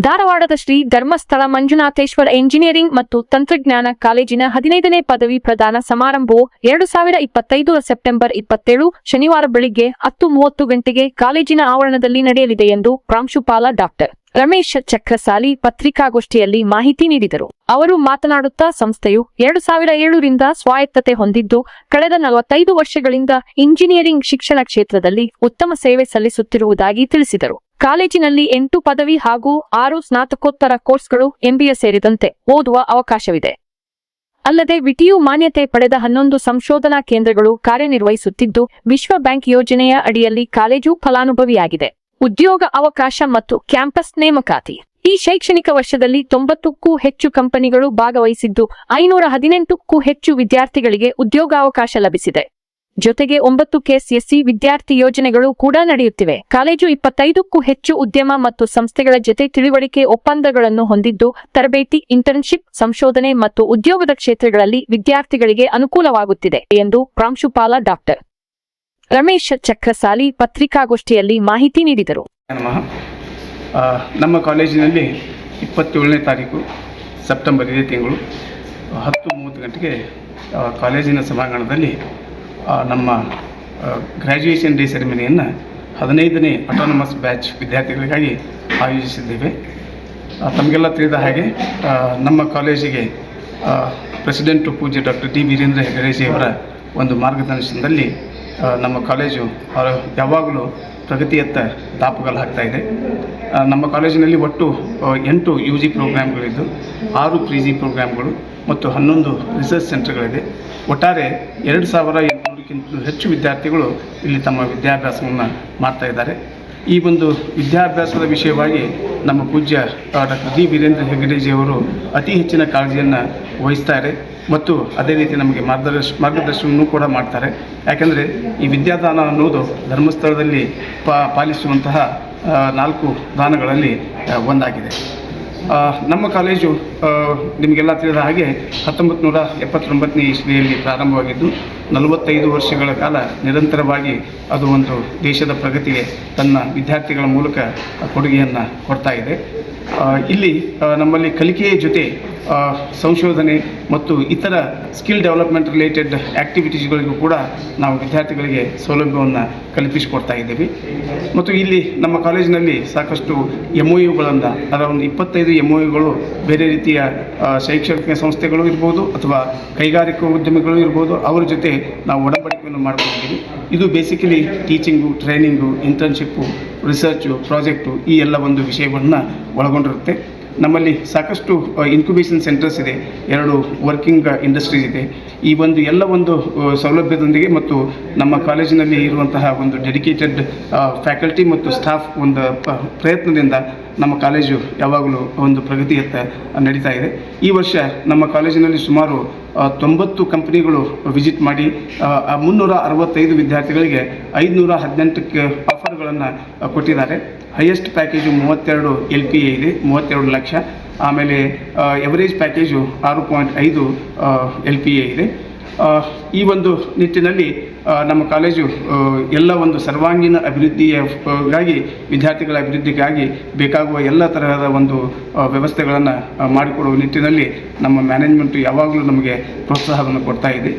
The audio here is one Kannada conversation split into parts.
ಧಾರವಾಡದ ಶ್ರೀ ಧರ್ಮಸ್ಥಳ ಮಂಜುನಾಥೇಶ್ವರ ಎಂಜಿನಿಯರಿಂಗ್ ಮತ್ತು ತಂತ್ರಜ್ಞಾನ ಕಾಲೇಜಿನ ಹದಿನೈದನೇ ಪದವಿ ಪ್ರದಾನ ಸಮಾರಂಭವು ಎರಡು ಸಾವಿರ ಇಪ್ಪತ್ತೈದು ಸೆಪ್ಟೆಂಬರ್ ಇಪ್ಪತ್ತೇಳು ಶನಿವಾರ ಬೆಳಿಗ್ಗೆ ಹತ್ತು ಮೂವತ್ತು ಗಂಟೆಗೆ ಕಾಲೇಜಿನ ಆವರಣದಲ್ಲಿ ನಡೆಯಲಿದೆ ಎಂದು ಪ್ರಾಂಶುಪಾಲ ಡಾಕ್ಟರ್ ರಮೇಶ್ ಚಕ್ರಸಾಲಿ ಪತ್ರಿಕಾಗೋಷ್ಠಿಯಲ್ಲಿ ಮಾಹಿತಿ ನೀಡಿದರು. ಅವರು ಮಾತನಾಡುತ್ತಾ ಸಂಸ್ಥೆಯು ಎರಡು ಸಾವಿರ ಏಳರಿಂದ ಸ್ವಾಯತ್ತತೆ ಹೊಂದಿದ್ದು, ಕಳೆದ ನಲವತ್ತೈದು ವರ್ಷಗಳಿಂದ ಇಂಜಿನಿಯರಿಂಗ್ ಶಿಕ್ಷಣ ಕ್ಷೇತ್ರದಲ್ಲಿ ಉತ್ತಮ ಸೇವೆ ಸಲ್ಲಿಸುತ್ತಿರುವುದಾಗಿ ತಿಳಿಸಿದರು. ಕಾಲೇಜಿನಲ್ಲಿ ಎಂಟು ಪದವಿ ಹಾಗೂ ಆರು ಸ್ನಾತಕೋತ್ತರ ಕೋರ್ಸ್ಗಳು ಎಂಬಿಎ ಸೇರಿದಂತೆ ಓದುವ ಅವಕಾಶವಿದೆ. ಅಲ್ಲದೆ ವಿಟಿಯು ಮಾನ್ಯತೆ ಪಡೆದ ಹನ್ನೊಂದು ಸಂಶೋಧನಾ ಕೇಂದ್ರಗಳು ಕಾರ್ಯನಿರ್ವಹಿಸುತ್ತಿದ್ದು, ವಿಶ್ವ ಬ್ಯಾಂಕ್ ಯೋಜನೆಯ ಅಡಿಯಲ್ಲಿ ಕಾಲೇಜು ಫಲಾನುಭವಿಯಾಗಿದೆ. ಉದ್ಯೋಗ ಅವಕಾಶ ಮತ್ತು ಕ್ಯಾಂಪಸ್ ನೇಮಕಾತಿ. ಈ ಶೈಕ್ಷಣಿಕ ವರ್ಷದಲ್ಲಿ ತೊಂಬತ್ತಕ್ಕೂ ಹೆಚ್ಚು ಕಂಪನಿಗಳು ಭಾಗವಹಿಸಿದ್ದು, ಐನೂರ ಹದಿನೆಂಟಕ್ಕೂ ಹೆಚ್ಚು ವಿದ್ಯಾರ್ಥಿಗಳಿಗೆ ಉದ್ಯೋಗಾವಕಾಶ ಲಭಿಸಿದೆ. ಜೊತೆಗೆ ಒಂಬತ್ತು ಕೆಸಿಎಸ್ಸಿ ವಿದ್ಯಾರ್ಥಿ ಯೋಜನೆಗಳು ಕೂಡ ನಡೆಯುತ್ತಿವೆ. ಕಾಲೇಜು ಇಪ್ಪತ್ತೈದಕ್ಕೂ ಹೆಚ್ಚು ಉದ್ಯಮ ಮತ್ತು ಸಂಸ್ಥೆಗಳ ಜೊತೆ ತಿಳುವಳಿಕೆ ಒಪ್ಪಂದಗಳನ್ನು ಹೊಂದಿದ್ದು, ತರಬೇತಿ ಇಂಟರ್ನ್ಶಿಪ್ ಸಂಶೋಧನೆ ಮತ್ತು ಉದ್ಯೋಗದ ಕ್ಷೇತ್ರಗಳಲ್ಲಿ ವಿದ್ಯಾರ್ಥಿಗಳಿಗೆ ಅನುಕೂಲವಾಗುತ್ತಿದೆ ಎಂದು ಪ್ರಾಂಶುಪಾಲ ಡಾಕ್ಟರ್ ರಮೇಶ್ ಚಕ್ರಸಾಲಿ ಪತ್ರಿಕಾಗೋಷ್ಠಿಯಲ್ಲಿ ಮಾಹಿತಿ ನೀಡಿದರು. ನಮ್ಮ ಕಾಲೇಜಿನಲ್ಲಿ ಇಪ್ಪತ್ತೇಳನೇ ತಾರೀಕು ಸೆಪ್ಟೆಂಬರ್ ಇದೇ ತಿಂಗಳು ಹತ್ತು ಮೂವತ್ತು ಗಂಟೆಗೆ ಕಾಲೇಜಿನ ಸಭಾಂಗಣದಲ್ಲಿ ನಮ್ಮ ಗ್ರ್ಯಾಜುಯೇಷನ್ ಡೇ ಸೆರೆಮನಿಯನ್ನು ಹದಿನೈದನೇ ಅಟಾನಮಸ್ ಬ್ಯಾಚ್ ವಿದ್ಯಾರ್ಥಿಗಳಿಗಾಗಿ ಆಯೋಜಿಸಿದ್ದೇವೆ. ತಮಗೆಲ್ಲ ತಿಳಿದ ಹಾಗೆ ನಮ್ಮ ಕಾಲೇಜಿಗೆ ಪ್ರೆಸಿಡೆಂಟು ಪೂಜೆ ಡಾಕ್ಟರ್ ಡಿ ವೀರೇಂದ್ರ ಹೆಗಡೆಜಿಯವರ ಒಂದು ಮಾರ್ಗದರ್ಶನದಲ್ಲಿ ನಮ್ಮ ಕಾಲೇಜು ಯಾವಾಗಲೂ ಪ್ರಗತಿಯತ್ತ ದಾಪುಗಾಲು ಹಾಕ್ತಾ ಇದೆ. ನಮ್ಮ ಕಾಲೇಜಿನಲ್ಲಿ ಒಟ್ಟು ಎಂಟು ಯು ಜಿ ಪ್ರೋಗ್ರಾಮ್ಗಳಿದ್ದು ಆರು ಪಿ ಜಿ ಪ್ರೋಗ್ರಾಮ್ಗಳು ಮತ್ತು ಹನ್ನೊಂದು ರಿಸರ್ಚ್ ಸೆಂಟರ್ಗಳಿದೆ ಒಟ್ಟಾರೆ ಎರಡು ಸಾವಿರ ಎಂಟುನೂರಕ್ಕಿಂತಲೂ ಹೆಚ್ಚು ವಿದ್ಯಾರ್ಥಿಗಳು ಇಲ್ಲಿ ತಮ್ಮ ವಿದ್ಯಾಭ್ಯಾಸವನ್ನು ಮಾಡ್ತಾ ಇದ್ದಾರೆ. ಈ ಒಂದು ವಿದ್ಯಾಭ್ಯಾಸದ ವಿಷಯವಾಗಿ ನಮ್ಮ ಪೂಜ್ಯ ಡಾಕ್ಟರ್ ಡಿ ವೀರೇಂದ್ರ ಹೆಗ್ಗಡೆಜಿಯವರು ಅತಿ ಹೆಚ್ಚಿನ ಕಾಳಜಿಯನ್ನು ವಹಿಸ್ತಾರೆ ಮತ್ತು ಅದೇ ರೀತಿ ನಮಗೆ ಮಾರ್ಗದರ್ಶ, ಮಾರ್ಗದರ್ಶನವನ್ನು ಕೂಡ ಮಾಡ್ತಾರೆ. ಯಾಕೆಂದರೆ ಈ ವಿದ್ಯಾದಾನ ಅನ್ನೋದು ಧರ್ಮಸ್ಥಳದಲ್ಲಿ ಪಾಲಿಸುವಂತಹ ನಾಲ್ಕು ದಾನಗಳಲ್ಲಿ ಒಂದಾಗಿದೆ. ನಮ್ಮ ಕಾಲೇಜು ನಿಮಗೆಲ್ಲ ತಿಳಿದ ಹಾಗೆ ಹತ್ತೊಂಬತ್ತು ನೂರ ಎಪ್ಪತ್ತೊಂಬತ್ತನೇ ಇಸ್ವಿಯಲ್ಲಿ ಪ್ರಾರಂಭವಾಗಿದ್ದು ನಲವತ್ತೈದು ವರ್ಷಗಳ ಕಾಲ ನಿರಂತರವಾಗಿ ಅದು ಒಂದು ದೇಶದ ಪ್ರಗತಿಗೆ ತನ್ನ ವಿದ್ಯಾರ್ಥಿಗಳ ಮೂಲಕ ಕೊಡುಗೆಯನ್ನು ಕೊಡ್ತಾ ಇದೆ. ಇಲ್ಲಿ ನಮ್ಮಲ್ಲಿ ಕಲಿಕೆಯ ಜೊತೆ ಸಂಶೋಧನೆ ಮತ್ತು ಇತರ ಸ್ಕಿಲ್ ಡೆವಲಪ್ಮೆಂಟ್ ರಿಲೇಟೆಡ್ ಆ್ಯಕ್ಟಿವಿಟೀಸ್ಗಳಿಗೂ ಕೂಡ ನಾವು ವಿದ್ಯಾರ್ಥಿಗಳಿಗೆ ಸೌಲಭ್ಯವನ್ನು ಕಲ್ಪಿಸಿಕೊಡ್ತಾ ಇದ್ದೀವಿ. ಮತ್ತು ಇಲ್ಲಿ ನಮ್ಮ ಕಾಲೇಜಿನಲ್ಲಿ ಸಾಕಷ್ಟು ಎಂ ಒ ಯುಗಳನ್ನು ಒಂದು ಇಪ್ಪತ್ತೈದು ಎಂ ಒ ಯುಗಳು ಬೇರೆ ರೀತಿಯ ಶೈಕ್ಷಣಿಕ ಸಂಸ್ಥೆಗಳು ಇರ್ಬೋದು ಅಥವಾ ಕೈಗಾರಿಕಾ ಉದ್ಯಮಿಗಳು ಇರ್ಬೋದು, ಅವರ ಜೊತೆ ನಾವು ಒಡಂಬಡಿಕೆಯನ್ನು ಮಾಡ್ಕೊಂಡಿದ್ದೀವಿ. ಇದು basically teaching training internship research project ಈ ಎಲ್ಲ ಒಂದು ವಿಷಯವನ್ನು ಒಳಗೊಂಡಿರುತ್ತೆ. ನಮ್ಮಲ್ಲಿ ಸಾಕಷ್ಟು ಇನ್ಕ್ಯುಬೇಷನ್ ಸೆಂಟರ್ಸ್ ಇದೆ. ಎರಡು ವರ್ಕಿಂಗ್ ಇಂಡಸ್ಟ್ರೀಸ್ ಇದೆ. ಈ ಒಂದು ಎಲ್ಲ ಒಂದು ಸೌಲಭ್ಯದೊಂದಿಗೆ ಮತ್ತು ನಮ್ಮ ಕಾಲೇಜಿನಲ್ಲಿ ಇರುವಂತಹ ಒಂದು ಡೆಡಿಕೇಟೆಡ್ ಫ್ಯಾಕಲ್ಟಿ ಮತ್ತು ಸ್ಟಾಫ್ ಒಂದು ಪ್ರಯತ್ನದಿಂದ ನಮ್ಮ ಕಾಲೇಜು ಯಾವಾಗಲೂ ಒಂದು ಪ್ರಗತಿಯತ್ತ ನಡೀತಾ ಇದೆ. ಈ ವರ್ಷ ನಮ್ಮ ಕಾಲೇಜಿನಲ್ಲಿ ಸುಮಾರು ತೊಂಬತ್ತು ಕಂಪನಿಗಳು ವಿಸಿಟ್ ಮಾಡಿ ಮುನ್ನೂರ ಅರವತ್ತೈದು ವಿದ್ಯಾರ್ಥಿಗಳಿಗೆ ಐದುನೂರ ಹದಿನೆಂಟಕ್ಕೆ ಆಫರ್ಗಳನ್ನು ಕೊಟ್ಟಿದ್ದಾರೆ. ಹೈಯೆಸ್ಟ್ ಪ್ಯಾಕೇಜು ಮೂವತ್ತೆರಡು ಎಲ್ ಪಿ ಎ ಇದೆ, ಮೂವತ್ತೆರಡು ಲಕ್ಷ. ಆಮೇಲೆ ಎವರೇಜ್ ಪ್ಯಾಕೇಜು ಆರು ಪಾಯಿಂಟ್ ಐದು ಎಲ್ ಪಿ ಎ ಇದೆ. ಈ ಒಂದು ನಿಟ್ಟಿನಲ್ಲಿ ನಮ್ಮ ಕಾಲೇಜು ಎಲ್ಲ ಒಂದು ಸರ್ವಾಂಗೀಣ ಅಭಿವೃದ್ಧಿಗಾಗಿ ವಿದ್ಯಾರ್ಥಿಗಳ ಅಭಿವೃದ್ಧಿಗಾಗಿ ಬೇಕಾಗುವ ಎಲ್ಲ ತರಹದ ಒಂದು ವ್ಯವಸ್ಥೆಗಳನ್ನು ಮಾಡಿಕೊಡುವ ನಿಟ್ಟಿನಲ್ಲಿ ನಮ್ಮ ಮ್ಯಾನೇಜ್ಮೆಂಟ್ ಯಾವಾಗಲೂ ನಮಗೆ ಪ್ರೋತ್ಸಾಹವನ್ನು ಕೊಡ್ತಾ ಇದೆ.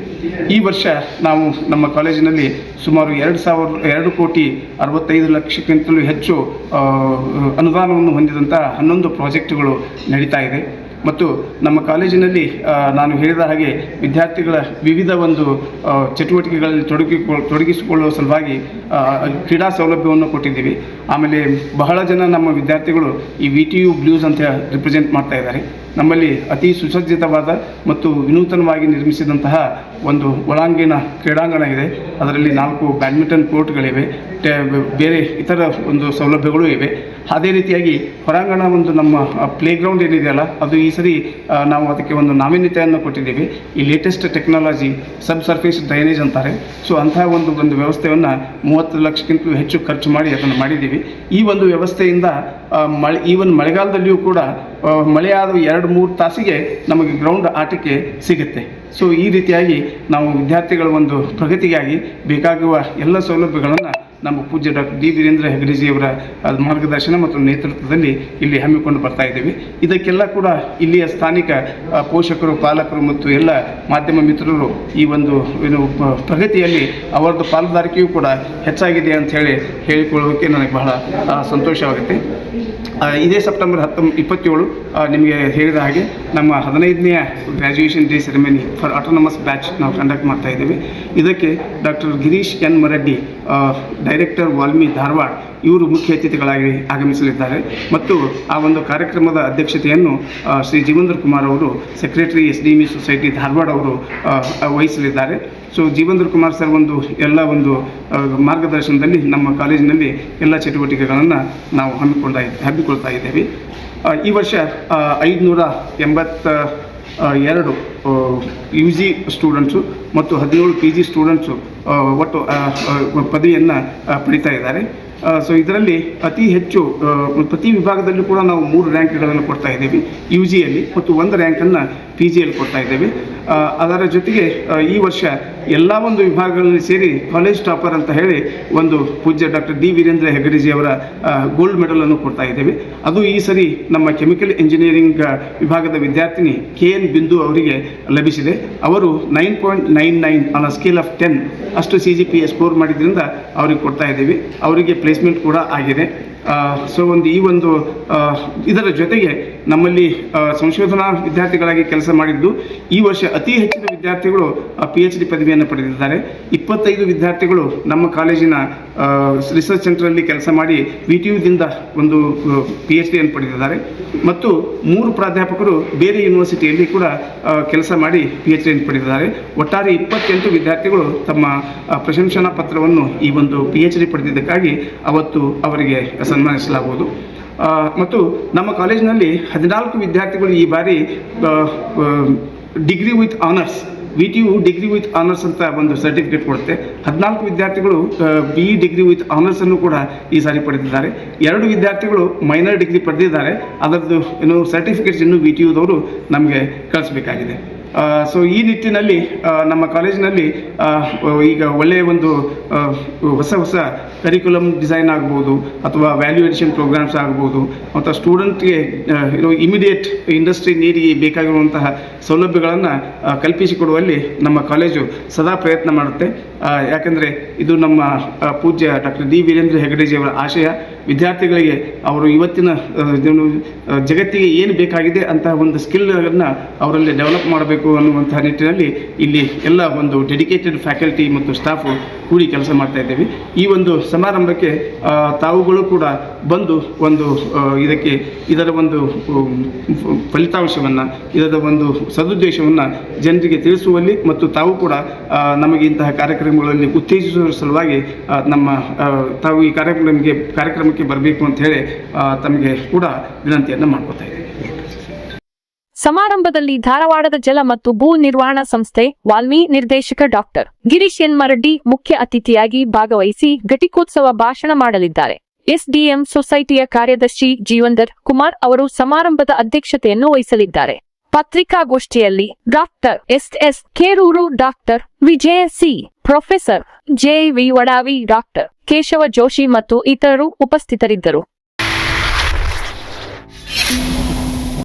ಈ ವರ್ಷ ನಾವು ನಮ್ಮ ಕಾಲೇಜಿನಲ್ಲಿ ಸುಮಾರು ಎರಡು ಸಾವಿರ, ಎರಡು ಕೋಟಿ ಅರವತ್ತೈದು ಲಕ್ಷಕ್ಕಿಂತಲೂ ಹೆಚ್ಚು ಅನುದಾನವನ್ನು ಹೊಂದಿದಂಥ ಹನ್ನೊಂದು ಪ್ರಾಜೆಕ್ಟ್ಗಳು ನಡೀತಾ ಇದೆ. ಮತ್ತು ನಮ್ಮ ಕಾಲೇಜಿನಲ್ಲಿ ನಾನು ಹೇಳಿದ ಹಾಗೆ ವಿದ್ಯಾರ್ಥಿಗಳ ವಿವಿಧ ಒಂದು ಚಟುವಟಿಕೆಗಳಲ್ಲಿ ತೊಡಗಿಕೊ ತೊಡಗಿಸಿಕೊಳ್ಳುವ ಸಲುವಾಗಿ ಕ್ರೀಡಾ ಸೌಲಭ್ಯವನ್ನು ಕೊಟ್ಟಿದ್ದೀವಿ. ಆಮೇಲೆ ಬಹಳ ಜನ ನಮ್ಮ ವಿದ್ಯಾರ್ಥಿಗಳು ಈ ವಿ ಟಿ ಯು ಬ್ಲೂಸ್ ಅಂತ ರಿಪ್ರೆಸೆಂಟ್ ಮಾಡ್ತಾ ಇದ್ದಾರೆ. ನಮ್ಮಲ್ಲಿ ಅತಿ ಸುಸಜ್ಜಿತವಾದ ಮತ್ತು ವಿನೂತನವಾಗಿ ನಿರ್ಮಿಸಿದಂತಹ ಒಂದು ಒಳಾಂಗಣ ಕ್ರೀಡಾಂಗಣ ಇದೆ. ಅದರಲ್ಲಿ ನಾಲ್ಕು ಬ್ಯಾಡ್ಮಿಂಟನ್ ಕೋರ್ಟ್ಗಳಿವೆ. ಬೇರೆ ಇತರ ಒಂದು ಸೌಲಭ್ಯಗಳು ಇವೆ. ಅದೇ ರೀತಿಯಾಗಿ ಹೊರಾಂಗಣ ಒಂದು ನಮ್ಮ ಪ್ಲೇ ಗ್ರೌಂಡ್ ಏನಿದೆಯಲ್ಲ ಅದು ಈ ಸರಿ ನಾವು ಅದಕ್ಕೆ ಒಂದು ನಾವೀನ್ಯತೆಯನ್ನು ಕೊಟ್ಟಿದ್ದೀವಿ. ಈ latest technology sub surface drainage ಅಂತಾರೆ. ಸೊ ಅಂತಹ ಒಂದು ಒಂದು ವ್ಯವಸ್ಥೆಯನ್ನು ಮೂವತ್ತು ಲಕ್ಷಕ್ಕಿಂತಲೂ ಹೆಚ್ಚು ಖರ್ಚು ಮಾಡಿ ಅದನ್ನು ಮಾಡಿದ್ದೀವಿ. ಈ ಒಂದು ವ್ಯವಸ್ಥೆಯಿಂದ ಮಳೆ, ಈವನ್ ಮಳೆಗಾಲದಲ್ಲಿಯೂ ಕೂಡ ಮಳೆಯಾದ ಎರಡು ಮೂರು ತಾಸಿಗೆ ನಮಗೆ ಗ್ರೌಂಡ್ ಆಟಕ್ಕೆ ಸಿಗುತ್ತೆ. ಸೊ ಈ ರೀತಿಯಾಗಿ ನಾವು ವಿದ್ಯಾರ್ಥಿಗಳ ಒಂದು ಪ್ರಗತಿಗಾಗಿ ಬೇಕಾಗುವ ಎಲ್ಲ ಸೌಲಭ್ಯಗಳನ್ನು ನಮ್ಮ ಪೂಜ್ಯ ಡಾಕ್ಟರ್ ಡಿ ವೀರೇಂದ್ರ ಹೆಗಡೆಜಿಯವರ ಮಾರ್ಗದರ್ಶನ ಮತ್ತು ನೇತೃತ್ವದಲ್ಲಿ ಇಲ್ಲಿ ಹಮ್ಮಿಕೊಂಡು ಬರ್ತಾ ಇದ್ದೀವಿ. ಇದಕ್ಕೆಲ್ಲ ಕೂಡ ಇಲ್ಲಿಯ ಸ್ಥಾನಿಕ ಪೋಷಕರು, ಪಾಲಕರು ಮತ್ತು ಎಲ್ಲ ಮಾಧ್ಯಮ ಮಿತ್ರರು ಈ ಒಂದು, ಏನು ಪ್ರಗತಿಯಲ್ಲಿ ಅವರದ್ದು ಪಾಲುದಾರಿಕೆಯೂ ಕೂಡ ಹೆಚ್ಚಾಗಿದೆ ಅಂತ ಹೇಳಿ ಹೇಳಿಕೊಳ್ಳೋದಕ್ಕೆ ನನಗೆ ಬಹಳ ಸಂತೋಷವಾಗುತ್ತೆ. ಇದೇ ಸೆಪ್ಟೆಂಬರ್ ಹತ್ತೊಂಬ ಇಪ್ಪತ್ತೇಳು ನಿಮಗೆ ಹೇಳಿದ ಹಾಗೆ ನಮ್ಮ ಹದಿನೈದನೆಯ graduation day ceremony for autonomous batch ನಾವು ಕಂಡಕ್ಟ್ ಮಾಡ್ತಾ ಇದ್ದೀವಿ. ಇದಕ್ಕೆ doctor Girish N. Maraddi director WALMI Dharwad ಇವರು ಮುಖ್ಯ ಅತಿಥಿಗಳಾಗಿ ಆಗಮಿಸಲಿದ್ದಾರೆ. ಮತ್ತು ಆ ಒಂದು ಕಾರ್ಯಕ್ರಮದ ಅಧ್ಯಕ್ಷತೆಯನ್ನು ಶ್ರೀ ಜೀವೇಂದ್ರ ಕುಮಾರ್ ಅವರು, secretary S D M society Dharwad ಅವರು ವಹಿಸಲಿದ್ದಾರೆ. ಸೊ, ಜೀವೇಂದ್ರ ಕುಮಾರ್ ಸರ್ ಒಂದು ಎಲ್ಲ ಒಂದು ಮಾರ್ಗದರ್ಶನದಲ್ಲಿ ನಮ್ಮ ಕಾಲೇಜಿನಲ್ಲಿ ಎಲ್ಲ ಚಟುವಟಿಕೆಗಳನ್ನು ನಾವು ಹಮ್ಮಿಕೊಂಡ ಹಮ್ಮಿಕೊಳ್ತಾ ಇದ್ದೇವೆ. ಈ ವರ್ಷ ಐದುನೂರ ಎಂಬತ್ತ ಎರಡು ಯು ಜಿ ಸ್ಟೂಡೆಂಟ್ಸು ಮತ್ತು ಹದಿನೇಳು ಪಿ ಜಿ ಸ್ಟೂಡೆಂಟ್ಸು ಒಟ್ಟು ಪದವಿಯನ್ನು ಪಡಿತಾ ಇದ್ದಾರೆ. ಸೊ ಇದರಲ್ಲಿ ಅತಿ ಹೆಚ್ಚು ಪ್ರತಿ ವಿಭಾಗದಲ್ಲೂ ಕೂಡ ನಾವು ಮೂರು ರ್ಯಾಂಕ್ಗಳನ್ನು ಕೊಡ್ತಾ ಇದ್ದೀವಿ ಯು ಜಿಯಲ್ಲಿ ಮತ್ತು ಒಂದು ರ್ಯಾಂಕನ್ನು ಪಿ ಜಿಯಲ್ಲಿ ಕೊಡ್ತಾ ಇದ್ದೇವೆ. ಅದರ ಜೊತೆಗೆ ಈ ವರ್ಷ ಎಲ್ಲ ಒಂದು ವಿಭಾಗಗಳಲ್ಲಿ ಸೇರಿ ಕಾಲೇಜ್ ಟಾಪರ್ ಅಂತ ಹೇಳಿ ಒಂದು ಪೂಜ್ಯ ಡಾಕ್ಟರ್ ಡಿ ವೀರೇಂದ್ರ ಹೆಗಡೆಜಿ ಅವರ ಗೋಲ್ಡ್ ಮೆಡಲನ್ನು ಕೊಡ್ತಾ ಇದ್ದೇವೆ. ಅದು ಈ ಸರಿ ನಮ್ಮ ಕೆಮಿಕಲ್ ಇಂಜಿನಿಯರಿಂಗ್ ವಿಭಾಗದ ವಿದ್ಯಾರ್ಥಿನಿ ಕೆ ಎನ್ ಬಿಂದು ಅವರಿಗೆ ಲಭಿಸಿದೆ. ಅವರು nine point nine nine on a scale of ten ಅಷ್ಟು ಸಿ ಜಿ ಪಿ ಸ್ಕೋರ್ ಮಾಡಿದ್ರಿಂದ ಅವ್ರಿಗೆ ಕೊಡ್ತಾ ಇದ್ದೀವಿ. ಅವರಿಗೆ ಪ್ಲೇಸ್ಮೆಂಟ್ ಕೂಡ ಆಗಿದೆ. ಸೊ ಒಂದು ಈ ಒಂದು ಇದರ ಜೊತೆಗೆ ನಮ್ಮಲ್ಲಿ ಸಂಶೋಧನಾ ವಿದ್ಯಾರ್ಥಿಗಳಾಗಿ ಕೆಲಸ ಮಾಡಿದ್ದು ಈ ವರ್ಷ ಅತಿ ಹೆಚ್ಚಿನ ವಿದ್ಯಾರ್ಥಿಗಳು ಪಿ ಎಚ್ ಡಿ ಪದವಿಯನ್ನು ಪಡೆದಿದ್ದಾರೆ. ಇಪ್ಪತ್ತೈದು ವಿದ್ಯಾರ್ಥಿಗಳು ನಮ್ಮ ಕಾಲೇಜಿನ ರಿಸರ್ಚ್ ಸೆಂಟ್ರಲ್ಲಿ ಕೆಲಸ ಮಾಡಿ ವಿ ಟಿ ಯುದಿಂದ ಒಂದು ಪಿ ಎಚ್ ಡಿಯನ್ನು ಪಡೆದಿದ್ದಾರೆ. ಮತ್ತು ಮೂರು ಪ್ರಾಧ್ಯಾಪಕರು ಬೇರೆ ಯೂನಿವರ್ಸಿಟಿಯಲ್ಲಿ ಕೂಡ ಕೆಲಸ ಮಾಡಿ ಪಿ ಎಚ್ ಡಿಯನ್ನು ಪಡೆದಿದ್ದಾರೆ. ಒಟ್ಟಾರೆ ಇಪ್ಪತ್ತೆಂಟು ವಿದ್ಯಾರ್ಥಿಗಳು ತಮ್ಮ ಪ್ರಶಂಸನಾ ಪತ್ರವನ್ನು ಈ ಒಂದು ಪಿ ಎಚ್ ಡಿ ಪಡೆದಿದ್ದಕ್ಕಾಗಿ ಅವತ್ತು ಅವರಿಗೆ ಸನ್ಮಾನಿಸಲಾಗುವುದು. ಮತ್ತು ನಮ್ಮ ಕಾಲೇಜಿನಲ್ಲಿ ಹದಿನಾಲ್ಕು ವಿದ್ಯಾರ್ಥಿಗಳು ಈ ಬಾರಿ degree with honours, V T U degree with honours ಅಂತ ಒಂದು ಸರ್ಟಿಫಿಕೇಟ್ ಕೊಡುತ್ತೆ. ಹದಿನಾಲ್ಕು ವಿದ್ಯಾರ್ಥಿಗಳು ಬಿ ಡಿಗ್ರಿ ವಿತ್ ಆನರ್ಸ್ ಅನ್ನು ಕೂಡ ಈ ಸಾರಿ ಪಡೆದಿದ್ದಾರೆ. ಎರಡು ವಿದ್ಯಾರ್ಥಿಗಳು ಮೈನರ್ ಡಿಗ್ರಿ ಪಡೆದಿದ್ದಾರೆ. ಅದರದ್ದು ಏನು ಸರ್ಟಿಫಿಕೇಟ್ಸ್ ಇನ್ನು ವಿ ಟಿ ಯುದವರು ನಮಗೆ ಕಳಿಸ್ಬೇಕಾಗಿದೆ. ಸೊ ಈ ನಿಟ್ಟಿನಲ್ಲಿ ನಮ್ಮ ಕಾಲೇಜಿನಲ್ಲಿ ಈಗ ಒಳ್ಳೆಯ ಒಂದು ಹೊಸ ಹೊಸ ಕರಿಕ್ಯುಲಮ್ ಡಿಸೈನ್ ಆಗ್ಬೋದು, ಅಥವಾ ವ್ಯಾಲ್ಯೂ ಪ್ರೋಗ್ರಾಮ್ಸ್ ಆಗ್ಬೋದು, ಮತ್ತು ಸ್ಟೂಡೆಂಟ್ಗೆ ಇರೋ ಇಮಿಡಿಯೇಟ್ ಇಂಡಸ್ಟ್ರಿ ನೀರಿಗೆ ಬೇಕಾಗಿರುವಂತಹ ಸೌಲಭ್ಯಗಳನ್ನು ಕಲ್ಪಿಸಿಕೊಡುವಲ್ಲಿ ನಮ್ಮ ಕಾಲೇಜು ಸದಾ ಪ್ರಯತ್ನ ಮಾಡುತ್ತೆ. ಯಾಕೆಂದರೆ ಯಾಕಂದರೆ ಇದು ನಮ್ಮ ಪೂಜ್ಯ ಡಾಕ್ಟರ್ ಡಿ ವೀರೇಂದ್ರ ಹೆಗಡೆಜಿಯವರ ಆಶಯ. ವಿದ್ಯಾರ್ಥಿಗಳಿಗೆ ಅವರು ಇವತ್ತಿನ ಜಗತ್ತಿಗೆ ಏನು ಬೇಕಾಗಿದೆ ಅಂತಹ ಒಂದು ಸ್ಕಿಲ್ಗಳನ್ನು ಅವರಲ್ಲಿ ಡೆವಲಪ್ ಮಾಡಬೇಕು ಅನ್ನುವಂತಹ ನಿಟ್ಟಿನಲ್ಲಿ ಇಲ್ಲಿ ಎಲ್ಲ ಒಂದು ಡೆಡಿಕೇಟೆಡ್ ಫ್ಯಾಕಲ್ಟಿ ಮತ್ತು ಸ್ಟಾಫು ಕೂಡಿ ಕೆಲಸ ಮಾಡ್ತಾ ಇದ್ದೇವೆ. ಈ ಒಂದು ಸಮಾರಂಭಕ್ಕೆ ತಾವುಗಳು ಕೂಡ ಬಂದು ಒಂದು ಇದಕ್ಕೆ, ಇದರ ಒಂದು ಫಲಿತಾಂಶವನ್ನು, ಇದರ ಒಂದು ಸದುದ್ದೇಶವನ್ನು ಜನರಿಗೆ ತಿಳಿಸುವಲ್ಲಿ ಮತ್ತು ತಾವು ಕೂಡ ನಮಗೆ ಇಂತಹ ಕಾರ್ಯಕ್ರಮಗಳಲ್ಲಿ ಉತ್ತೇಜಿಸುವ ಸಲುವಾಗಿ ನಮ್ಮ ತಾವು ಈ ಕಾರ್ಯಕ್ರಮಕ್ಕೆ ಕಾರ್ಯಕ್ರಮಕ್ಕೆ ಬರಬೇಕು ಅಂತ ಹೇಳಿ ತಮಗೆ ಕೂಡ ವಿನಂತಿಯನ್ನು ಮಾಡ್ಕೊತಾ ಸಮಾರಂಭದಲ್ಲಿ ಧಾರವಾಡದ ಜಲ ಮತ್ತು ಭೂ ನಿರ್ವಹಣಾ ಸಂಸ್ಥೆ ವಾಲ್ಮಿ ನಿರ್ದೇಶಕ ಡಾಕ್ಟರ್ ಗಿರೀಶ್ ಎನ್ ಮರಡ್ಡಿ ಮುಖ್ಯ ಅತಿಥಿಯಾಗಿ ಭಾಗವಹಿಸಿ ಘಟಿಕೋತ್ಸವ ಭಾಷಣ ಮಾಡಲಿದ್ದಾರೆ. ಎಸ್ಡಿಎಂ ಸೊಸೈಟಿಯ ಕಾರ್ಯದರ್ಶಿ ಜೀವಂದರ್ ಕುಮಾರ್ ಅವರು ಸಮಾರಂಭದ ಅಧ್ಯಕ್ಷತೆಯನ್ನು ವಹಿಸಲಿದ್ದಾರೆ. ಪತ್ರಿಕಾಗೋಷ್ಠಿಯಲ್ಲಿ doctor S S Kerur doctor Vijaya C. Professor J V Vadavi doctor Keshava Joshi ಮತ್ತು ಇತರರು ಉಪಸ್ಥಿತರಿದ್ದರು.